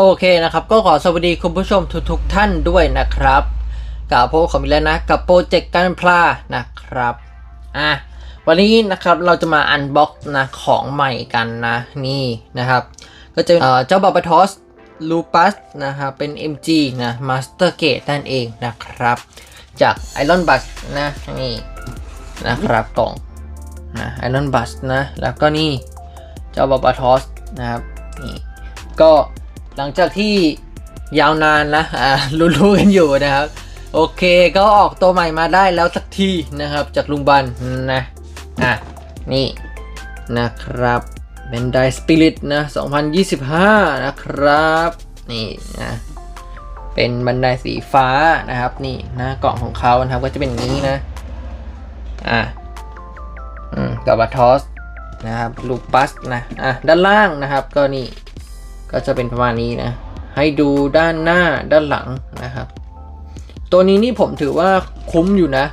โอเคนะครับ ก็ขอสวัสดีคุณผู้ชมทุกๆท่านด้วยนะครับกับพวกของมิแล้วนะ กับโปรเจกต์การพลานะครับอะวันนี้นะครับเราจะมาอันบ็อกซ์นะของใหม่กันนะนี่นะครับ ก็จะเอ่อเจ้าบาบาทอสลูปัสนะครับเป็น MG นะมาสเตอร์เกตนั่นเองนะครับ จาก Iron b u s นะนี่นะครับกล่องนะไอรอนบัสนะแล้วก็นี่เจ้าบาบาทอสนะครับนี่ก็ หลังจากที่ยาวนานนะอ่ารู้ๆกันอยู่นะครับ โอเคก็ออกตัวใหม่มาได้แล้วสักทีนะครับ จากลุงบันนะอะนี่นะครับเป็นไดสปิริตนะ2025 นะครับนี่นะเป็นบันไดสีฟ้านะครับ นี่หน้ากล่องของเขานะครับก็จะเป็นนี้นะอะอืมกับบาทอสนะครับลูปัสนะอะด้านล่างนะครับ ก็นี่ ก็จะเป็นประมาณนี้นะ ให้ดูด้านหน้าด้านหลังนะครับ ตัวนี้นี่ผมถือว่าคุ้มอยู่นะ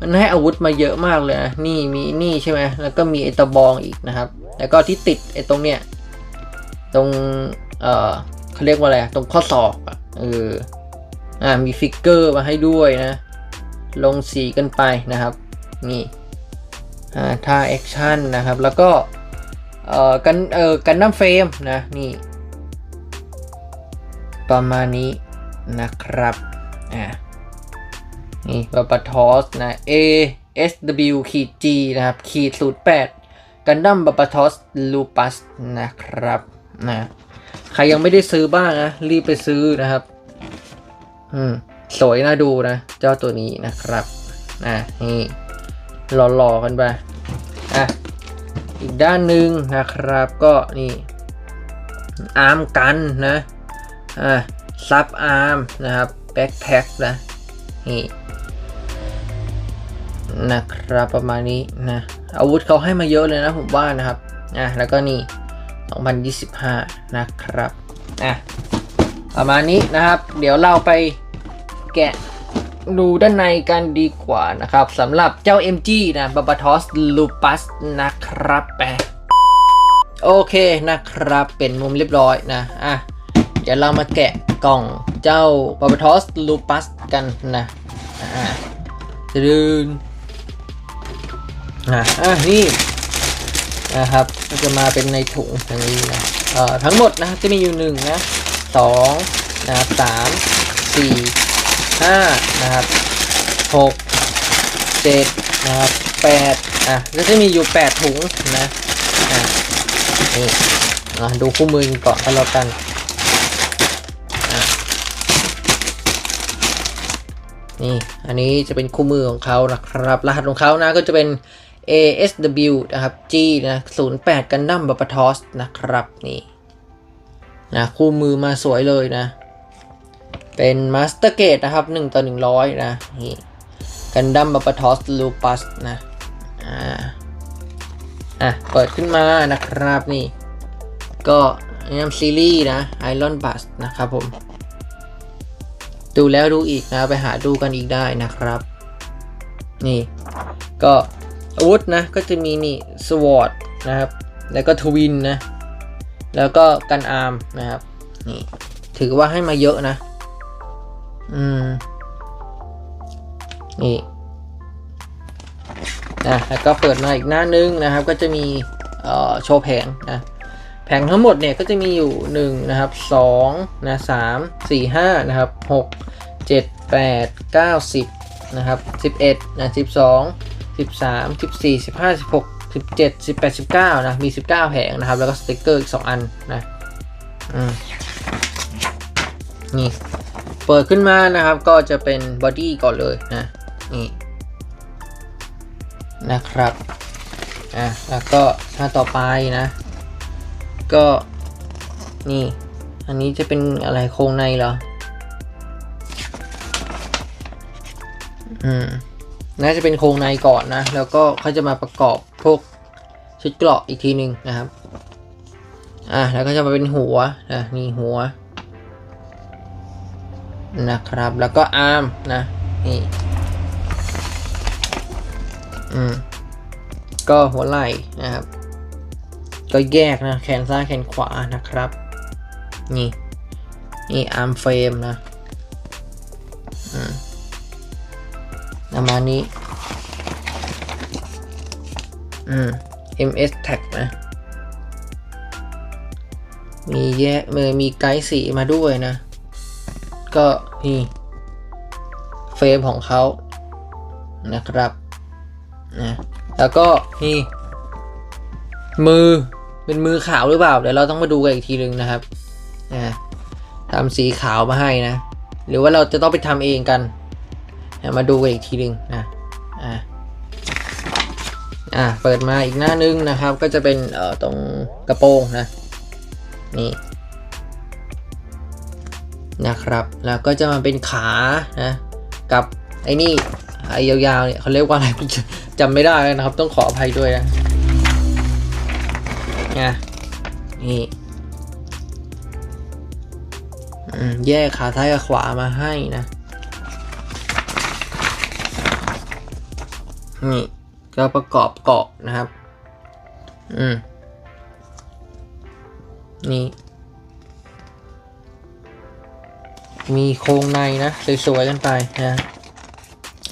มันให้อาวุธมาเยอะมากเลยนะนี่มีนี่ใช่ไหมแล้วก็มีไอตะบองอีกนะครับ แล้วก็ที่ติดไอตรงเนี้ยตรงเออเขาเรียกว่าอะไรตรงข้อศอกอะเอออ่ามีฟิกเกอร์มาให้ด้วยนะ ลงสีกันไปนะครับ นี่อ่าท่าแอคชั่นนะครับ แล้วก็เอ่อกันเอ่อกันน้ำเฟรมนะนี่ ประมาณนี้นะครับอ่านี่บาบาทอสนะ A S W ขีด G นะครับ ขีด08กันดั้มบาบาทอสลูปัสนะครับนะใครยังไม่ได้ซื้อบ้างนะ รีบไปซื้อนะครับ อืม สวยน่าดูนะ เจ้าตัวนี้นะครับอะนี่หล่อๆกันไปอะอีกด้านหนึ่งนะครับก็นี่ อาร์มกันนะ อ่าซับอาร์มนะครับแบ็คแพ็คนะนี่นะครับประมาณนี้นะอาวุธเขาให้มาเยอะเลยนะผมว่านะครับอะแล้วก็นี่ 2025 นะครับอะประมาณนี้นะครับ เดี๋ยวเราไปแกะดูด้านในกันดีกว่านะครับสำหรับเจ้า MG นะบาบาทอสลูปัสนะครับแปโอเคนะครับเป็นมุมเรียบร้อยนะอะ เดี๋ยวเรามาแกะกล่องเจ้าบาบทอสลูปัสกันนะอ่าดึงอะอะนี่นะครับจะมาเป็นในถุงอย่างนี้นะเอ่อทั้งหมดนะจะมีอยู่หนึ่งนะสองนะครับสามสี่ห้านะครับหกเจ็ดนะครับแปดอะก็จะมีอยู่แปดถุงนะอะนี่อะดูคู่มือก่อนก็แล้วกัน นี่อันนี้จะเป็นคู่มือของเขานะครับ รหัสของเขานะก็จะเป็น ASW นะครับ G นะ08กันดั้มบัปทอสนะครับนี่นะคู่มือมาสวยเลยนะ เป็นมาสเตอร์เกตนะครับ 1 ต่อ 100 นะนี่กันดั้มบัปทอสลูปัสนะอ่าอะเปิดขึ้นมานะครับนี่ ก็นำซีรีส์นะ Iron b u s นะครับผม ดูแล้วดูอีกนะไปหาดูกันอีกได้นะครับ นี่ ก็อาวุธนะ ก็จะมีนี่สวอตนะครับ แล้วก็ทวินนะ แล้วก็กันอาร์มนะครับ นี่ ถือว่าให้มาเยอะนะ อืม นี่นะแล้วก็เปิดมาอีกหน้านึงนะครับ ก็จะมี เอ่อ โชว์แผงนะ แผงทั้งหมดเนี่ยก็จะมีอยู่ 1 นะครับ2นะ3 4 5นะครับ6 7 8 9 10นะครับ11นะ12 13 14 15 16 17 18 19นะมี 19 แผงนะครับ แล้วก็สติกเกอร์อีก 2 อันนะอืมนี่ เปิดขึ้นมานะครับก็จะเป็นบอดี้ก่อนเลยนะ นี่นะครับ อะ แล้วก็หน้าต่อไปนะ ก็นี่ อันนี้จะเป็นอะไรโครงในเหรอ อืม น่าจะเป็นโครงในก่อนนะ แล้วก็เขาจะมาประกอบพวกชุดเกราะอีกทีหนึ่งนะครับ อะแล้วก็จะมาเป็นหัวนะนี่หัว นะครับ แล้วก็อาร์มนะ นี่ อืม ก็หัวไหล่นะครับ ก็แยกนะ แขนซ้ายแขนขวานะครับ นี่ นี่อาร์มเฟรมนะอืมประมาณนี้ อืม ms tag นะ มีแยะมือมีไกด์สีมาด้วยนะ ก็นี่ เฟรมของเขานะครับ นะ แล้วก็นี่ มือ เป็นมือขาวหรือเปล่า เดี๋ยวเราต้องมาดูกันอีกทีนึงนะครับนะทำสีขาวมาให้นะ หรือว่าเราจะต้องไปทำเองกันนะมาดูกันอีกทีนึงนะอ่าอ่าเปิดมาอีกหน้านึงนะครับ ก็จะเป็นเอ่อตรงกระโปรงนะนี่นะครับแล้วก็จะมาเป็นขานะกับไอ้นี่ไอ้ยาวๆเนี่ยเขาเรียกว่าอะไรจำไม่ได้นะครับ ต้องขออภัยด้วยนะ นะนี่แยกขาซ้ายกับขวามาให้นะนี่ก็ประกอบเกาะนะครับ อืม นี่ มีโครงในนะ สวยๆกันไปนะ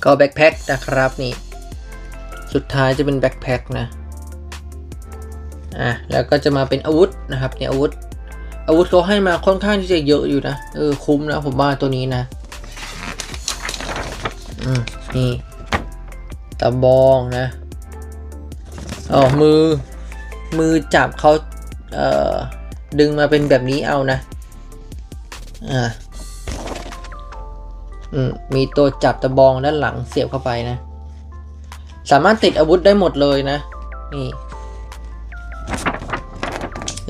ก็แบ็คแพ็คนะครับนี่ สุดท้ายจะเป็นแบ็คแพ็คนะ อะแล้วก็จะมาเป็นอาวุธนะครับเนี่ยอาวุธ อาวุธเขาให้มาค่อนข้างที่จะเยอะอยู่นะเออคุ้มนะผมว่าตัวนี้นะอืมนี่ตะบองนะอ๋อมือมือจับเขาเอ่อดึงมาเป็นแบบนี้เอานะอ่าอืมมีตัวจับตะบองด้านหลังเสียบเข้าไปนะ สามารถติดอาวุธได้หมดเลยนะ นี่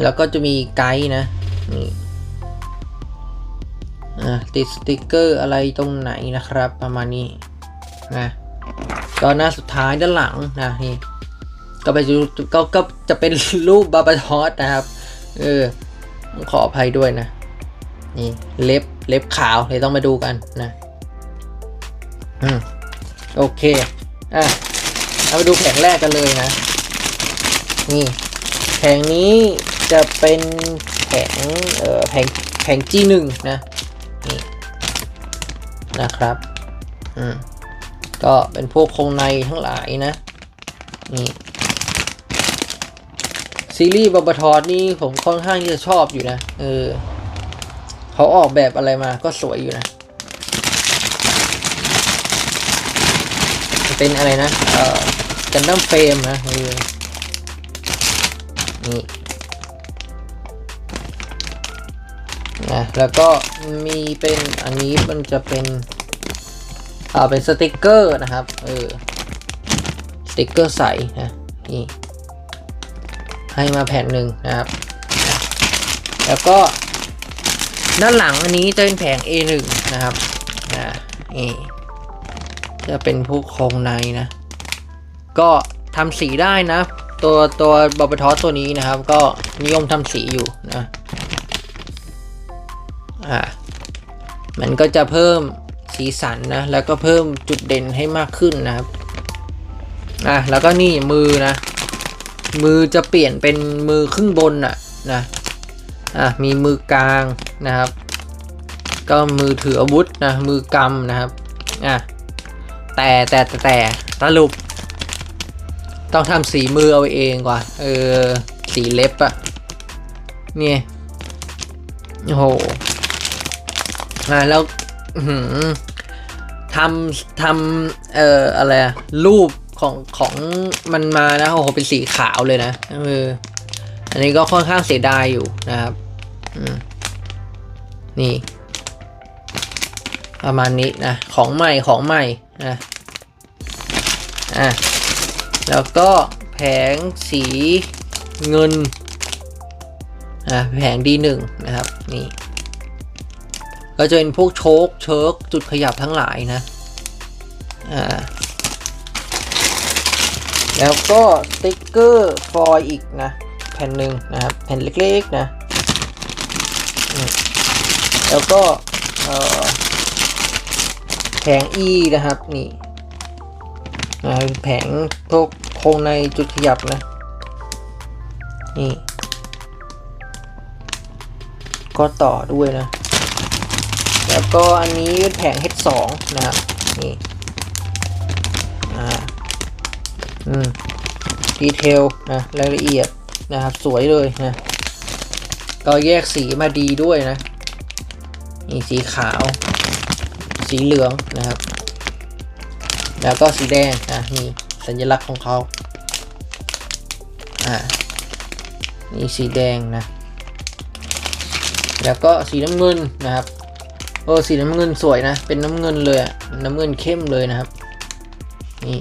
แล้วก็จะมีไกด์นะนี่ติดสติกเกอร์อะไรตรงไหนนะครับ ประมาณนี้นะก็หน้าสุดท้ายด้านหลังนะนี่ก็ไปดูก็ก็จะเป็นรูปบาบาทอสนะครับเออขออภัยด้วยนะ นี่เล็บเล็บขาวเลยต้องมาดูกันนะอืมโอเคอะเรามาดูแผงแรกกันเลยนะ นี่แผงนี้ จะเป็นแผงเอ่อแผงแผง G1 นะนี่นะครับอืมก็เป็นพวกโครงในทั้งหลายนะนี่ซีรีส์บาบาทอสนี่ผมค่อนข้างที่จะชอบอยู่นะเออเขาออกแบบอะไรมาก็สวยอยู่นะ เป็นอะไรนะ เอ่อกันดั้มเฟรมนะเออนี่ นะแล้วก็มีเป็นอันนี้มันจะเป็นอ่าเป็นสติกเกอร์นะครับเออสติกเกอร์ใสนะนี่ให้มาแผ่นหนึ่งนะครับนะแล้วก็ด้านหลังอันนี้จะเป็นแผง A1 นะครับนะนี่จะเป็นพวกโครงในนะ ก็ทำสีได้นะ ตัวตัวบอบทอสตัวนี้นะครับ ก็นิยมทำสีอยู่นะ อ่ามันก็จะเพิ่มสีสันนะแล้วก็เพิ่มจุดเด่นให้มากขึ้นนะครับอะแล้วก็นี่มือนะ มือจะเปลี่ยนเป็นมือครึ่งบนอะนะอะมีมือกลางนะครับ ก็มือถืออาวุธนะมือกำนะครับอะแต่แต่แต่แต่สรุป ต้องทำสีมือเอาเองกว่าเออสีเล็บอะเนี่ยโอ้โห อะแล้วทำทำเอ่ออะไรรูปของของมันมานะโอ้โหเป็นสีขาวเลยนะเอออันนี้ก็ค่อนข้างเสียดายอยู่นะครับนี่ ประมาณนี้นะของใหม่ของใหม่นะอะแล้วก็แผงสีเงินอะแผง D1 นะครับนี่ ก็จะเป็นพวกโชคเชิร์กจุดขยับทั้งหลายนะ อ่า แล้วก็สติ๊กเกอร์ฟอยอีกนะ แผ่นหนึ่งนะครับ แผ่นเล็กๆนะ แล้วก็แผง E นะครับ นี่นะแผงพวกโครงในจุดขยับนะ นี่ ก็ต่อด้วยนะ แล้วก็อันนี้เป็นแผง H2 นะครับนี่อ่าอืมดีเทลนะรายละเอียดนะครับสวยเลยนะก็แยกสีมาดีด้วยนะนี่สีขาว สีเหลืองนะครับ แล้วก็สีแดงนะนี่สัญลักษณ์ของเขาอ่านี่สีแดงนะแล้วก็สีน้ำเงินนะครับ โอ้สีน้ำเงินสวยนะ เป็นน้ำเงินเลยอะน้ำเงินเข้มเลยนะครับ นี่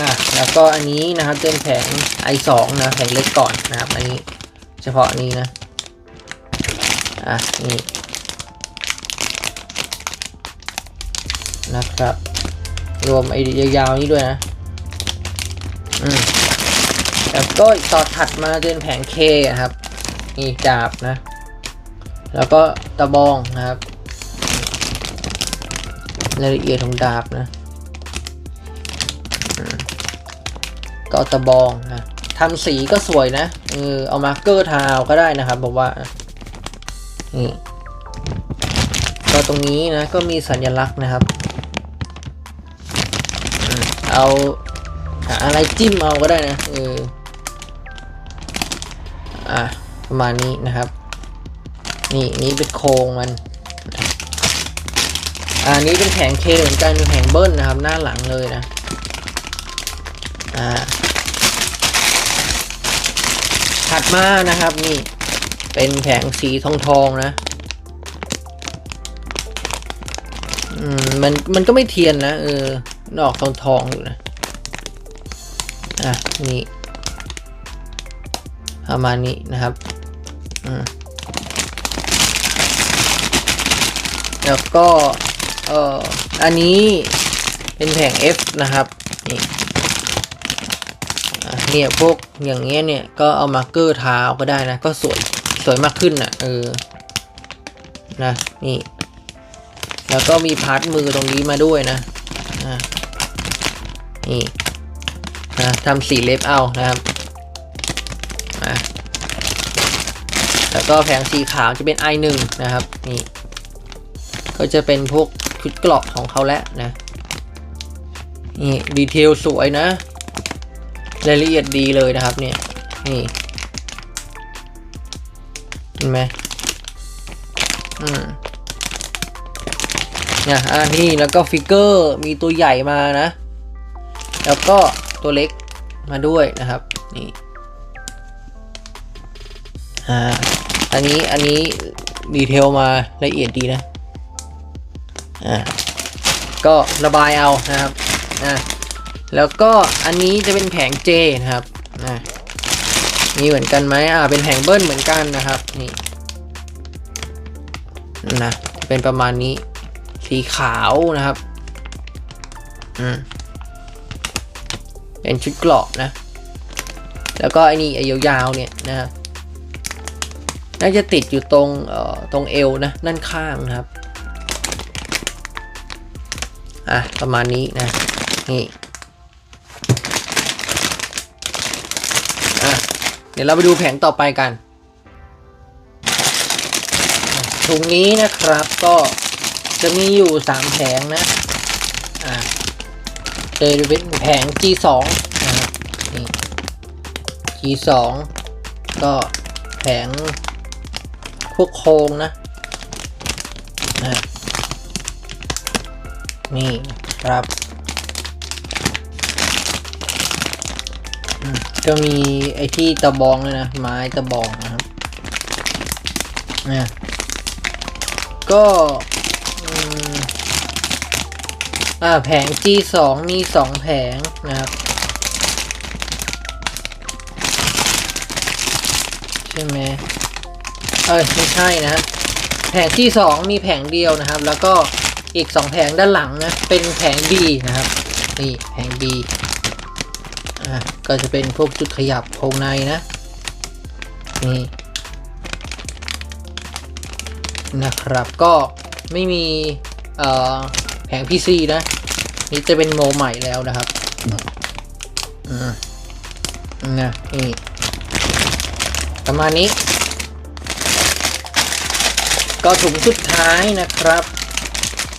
นะแล้วก็อันนี้นะครับเป็นแผง i2 นะแผงเล็กก่อนนะครับ อันนี้เฉพาะนี้นะ อะ นี่ นะครับ รวมไอ้ยาวๆนี้ด้วยนะ อืมแล้วก็ต่อถัดมาเป็นแผงเคนะครับ นี่ดาบนะ แล้วก็ตะบองนะครับรายละเอียดของดาบนะก็ตะบองนะทำสีก็สวยนะเออเอามาร์กเกอร์ทาวก็ได้นะครับบอกว่านี่ก็ตรงนี้นะก็มีสัญลักษณ์นะครับ เอาหาอะไรจิ้มเอาก็ได้นะเอออะประมาณนี้นะครับ นี่นี่เป็นโครงมันอ่านี้เป็นแผงเคเหมือนกันเป็นแผงเบิ้ลนะครับ หน้าหลังเลยนะ อ่า ถัดมานะครับนี่เป็นแผงสีทองทองนะ อืมมันมันก็ไม่เทียนนะเออดอกทองทองอยู่นะ อะนี่ประมาณนี้นะครับ อืม แล้วก็เอ่ออันนี้เป็นแผง F นะครับนี่เนี่ยพวกอย่างเงี้ยเนี่ยก็เอามาร์กเกอร์ทาก็ได้นะ ก็สวยสวยมากขึ้นอะเออนะนี่แล้วก็มีพาร์ทมือตรงนี้มาด้วยนะอะนี่นะทำสีเล็บเอานะครับอะแล้วก็แผงสีขาวจะเป็น i1 นะครับนี่ ก็จะเป็นพวกชุดเกรอบของเขาแล้วนะ นี่ดีเทลสวยนะ รายละเอียดดีเลยนะครับเนี่ย นี่ เห็นไหมอืมเนี่ยอ่านี่แล้วก็ฟิกเกอร์มีตัวใหญ่มานะ แล้วก็ตัวเล็กมาด้วยนะครับ นี่ อ่า อันนี้ อันนี้ดีเทลมาละเอียดดีนะ อ่าก็ระบายเอานะครับอ่าแล้วก็อันนี้จะเป็นแผงเจนะครับอ่านี่เหมือนกันไหมอ่าเป็นแผงเบิ้ลเหมือนกันนะครับนี่นะเป็นประมาณนี้สีขาวนะครับอืมเป็นชุดเกราะนะ แล้วก็ไอ้นี่ไอ้ยาวๆเนี่ยนะน่าจะติดอยู่ตรงเอ่อตรงเอวนะนั่นข้างนะครับ อะประมาณนี้นะนี่อะเดี๋ยวเราไปดูแผงต่อไปกันถุงนี้นะครับก็จะมีอยู่สามแผงนะอ่าเจอเป็นแผง G2 นะครับนี่ G2 ก็แผงพวกโครงนะนะ นี่ครับ ก็มีไอ้ที่ตะบองเลยนะ ไม้ตะบองนะครับนะก็อ่าแผง G2 มีสองแผงนะครับ ใช่ไหมเอ้ไม่ใช่นะ แผง G2 มีแผงเดียวนะครับ แล้วก็ อีกสองแผงด้านหลังนะ เป็นแผง B นะครับ นี่แผง B อ่าก็จะเป็นพวกจุดขยับโครงในนะ นี่นะครับก็ไม่มีแผง PC นะ นี่จะเป็นโมใหม่แล้วนะครับอืมนะนี่ประมาณนี้ ก็ถุงสุดท้ายนะครับ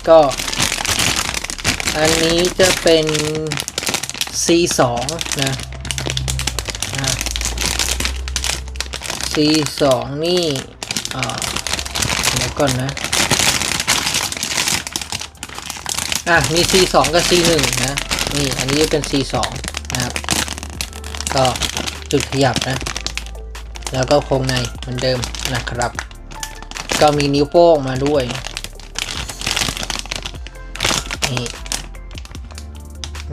ก็ อันนี้จะเป็น C2 นะ C2 นี่เดี๋ยวก่อนนะ อะ มี C2 กับ C1 นะ นี่ อันนี้เป็น C2 นะครับ ก็จุดขยับนะ แล้วก็โครงในเหมือนเดิมนะครับ ก็มีนิ้วโป้งมาด้วย นี่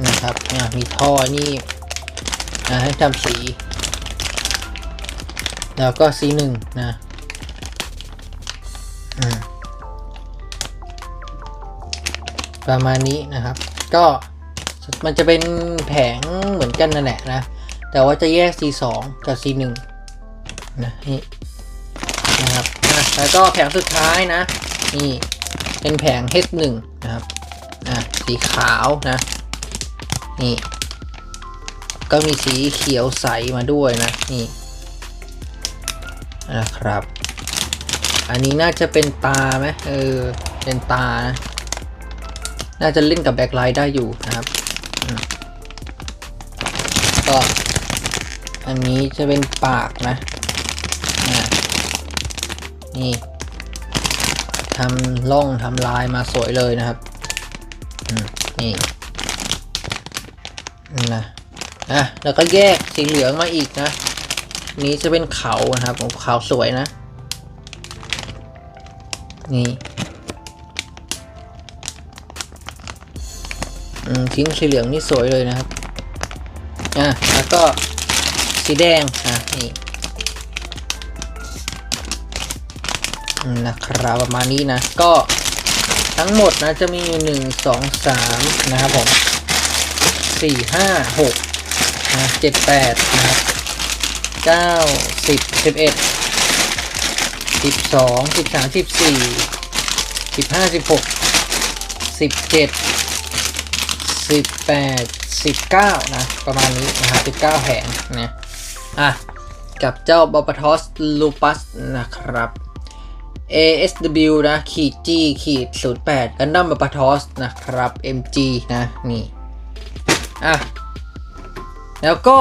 นะครับอะมีท่อนี่นะให้ทำสี แล้วก็สีหนึ่งนะประมาณนี้นะครับ ก็มันจะเป็นแผงเหมือนกันนั่นแหละนะ แต่ว่าจะแยก C2 กับ C1 นะนี่นะครับแล้วก็แผงสุดท้ายนะ นี่ เป็นแผง H1 นะครับ สีขาวนะ นี่ ก็มีสีเขียวใสมาด้วยนะ นี่นะครับ อันนี้น่าจะเป็นตาไหมเออ เป็นตานะ น่าจะเล่นกับแบ็คไลท์ได้อยู่นะครับ ก็ อันนี้จะเป็นปากนะนี่ทำล่องทำลายมาสวยเลยนะครับ นี่นะอะแล้วก็แยกสีเหลืองมาอีกนะ นี้จะเป็นเขานะครับโอ้เขาสวยนะ นี่อทิ้งสีเหลืองนี่สวยเลยนะครับอะแล้วก็สีแดงอะนี่นะครับประมาณนี้นะ ก็ ทั้งหมดนะจะมีหนึ่งสองสามนะครับผมสี่ห้าหกนะเจ็ดแปดนะครับเก้าสิบสิบเอ็ดสิบสองสิบสามสิบสี่สิบห้าสิบหกสิบเจ็ดสิบแปดสิบเก้านะ ประมาณนี้นะครับสิบเก้าแผงนะอะกับเจ้าบอปทอสลูปัสนะครับ ASW นะขีด G ขีด08กันดั้มบอปทอสนะครับ MG นะ นี่ อะ แล้วก็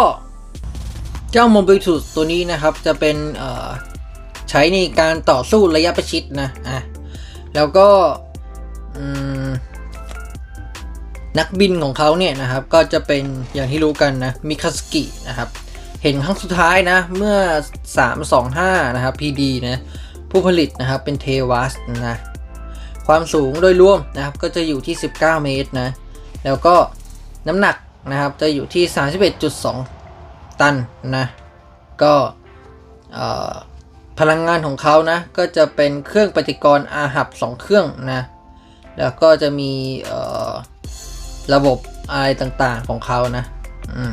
เจ้าโมบิทูสตัวนี้นะครับ จะเป็นเอ่อใช้ในการต่อสู้ระยะประชิดนะ อะ แล้วก็นักบินของเขาเนี่ยนะครับ ก็จะเป็นอย่างที่รู้กันนะ มิคาสกินะครับ เห็นครั้งสุดท้ายนะ เมื่อ 325 นะครับ PD นะ ผู้ผลิตนะครับเป็นเทวัสนะความสูงโดยรวมนะครับก็จะอยู่ที่ 19 เมตรนะแล้วก็น้ำหนักนะครับจะอยู่ที่ 31.2 ตันนะก็พลังงานของเขานะก็จะเป็นเครื่องปฏิกรณ์อาหับ 2 เครื่องนะแล้วก็จะมีระบบอะไรต่างๆของเขานะอืม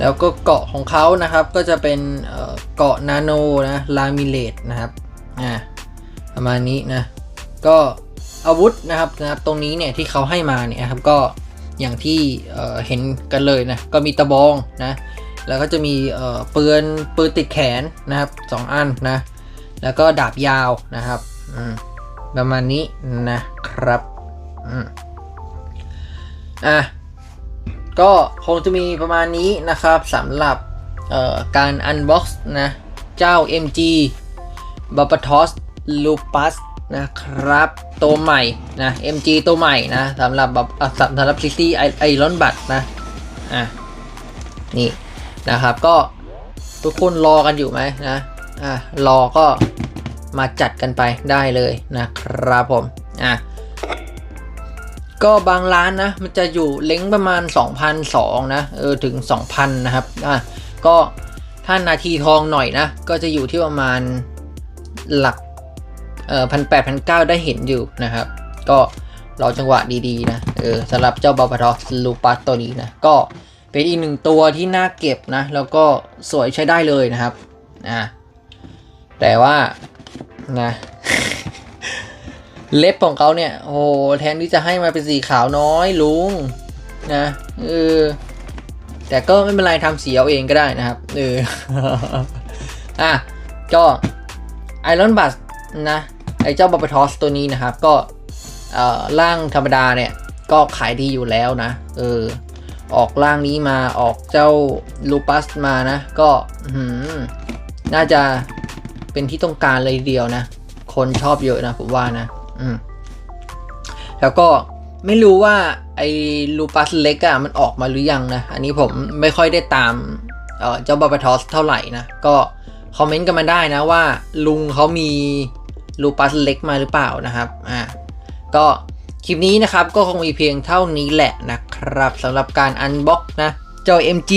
แล้วก็เกาะของเขานะครับก็จะเป็นเกาะนาโนนะลามิเลตนะครับอ่าประมาณนี้นะก็อาวุธนะครับนะครับตรงนี้เนี่ยที่เขาให้มาเนี่ยครับก็อย่างที่เเห็นกันเลยนะก็มีตะบองนะแล้วก็จะมีเปืนปืนติดแขนนะครับสองอันนะแล้วก็ดาบยาวนะครับประมาณนี้นะครับอะ ก็คงจะมีประมาณนี้นะครับสำหรับการอันบ็อกซ์นะ เจ้า MG b a b a t o s Lupus นะครับ ตัวใหม่นะ MG ตัวใหม่นะสำหรับแบบสำหรับ City Iron b u t นะ อะ นี่นะครับก็ทุกคนรอกันอยู่ไหมนะ อะ รอก็มาจัดกันไปได้เลยนะครับผม อะ ก็บางร้านนะมันจะอยู่เล้งประมาณ 2,002นะเออถึง 2,000 นะครับอะก็ถ้านาทีทองหน่อยนะ ก็จะอยู่ที่ประมาณหลักเอ่อพันแปดพันเก้าได้เห็นอยู่นะครับ ก็รอจังหวะดีๆนะเออสำหรับเจ้าบาบาทอสลูปัสตัวนี้นะ ก็เป็นอีกหนึ่งตัวที่น่าเก็บนะ แล้วก็สวยใช้ได้เลยนะครับอะแต่ว่านะ เล็บของเขาเนี่ย โอ้โหแทนที่จะให้มาเป็นสีขาวน้อยลุงนะเออแต่ก็ไม่เป็นไรทำสีเอาเองก็ได้นะครับ เออ อะ ก็ไอรอนบัสนะ ไอเจ้าบาบาทอสตัวนี้นะครับ ก็เออร่างธรรมดาเนี่ย ก็ขายดีอยู่แล้วนะ เออ ออกร่างนี้มาออกเจ้าลูปัสมานะ ก็หือน่าจะเป็นที่ต้องการเลยเดียวนะ คนชอบเยอะนะผมว่านะ อืมแล้วก็ไม่รู้ว่าไอ้ลูปัสเล็กอะมันออกมาหรือยังนะ อันนี้ผมไม่ค่อยได้ตามเออเจ้าบาบาทอสเท่าไหร่นะ ก็คอมเมนต์กันมาได้นะว่า ลุงเขามีลูปัสเล็กมาหรือเปล่านะครับอ่าก็คลิปนี้นะครับก็คงมีเพียงเท่านี้แหละนะครับสำหรับการอันบ็อกนะ เจ้า MG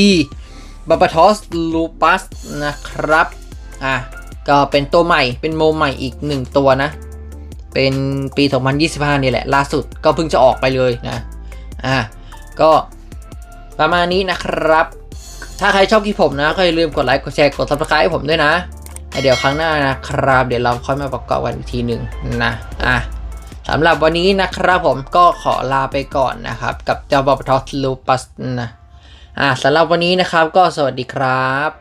b a b a t o s Lupus นะครับอะก็เป็นตัวใหม่เป็นโมใหม่อีกหนึ่งตัวนะ เป็นปี 2025 นี่แหละ ล่าสุดก็เพิ่งจะออกไปเลยนะ อะ ก็ประมาณนี้นะครับ ถ้าใครชอบคลิปผมนะ ก็อย่าลืมกดไลค์ กดแชร์ กด subscribe ให้ผมด้วยนะ เดี๋ยวครั้งหน้านะครับ เดี๋ยวเราค่อยมาประกอบกันอีกทีหนึ่งนะ อะสำหรับวันนี้นะครับผมก็ขอลาไปก่อนนะครับ กับเจ้าบอบทอสลูปัสนะ อะสำหรับวันนี้นะครับก็สวัสดีครับ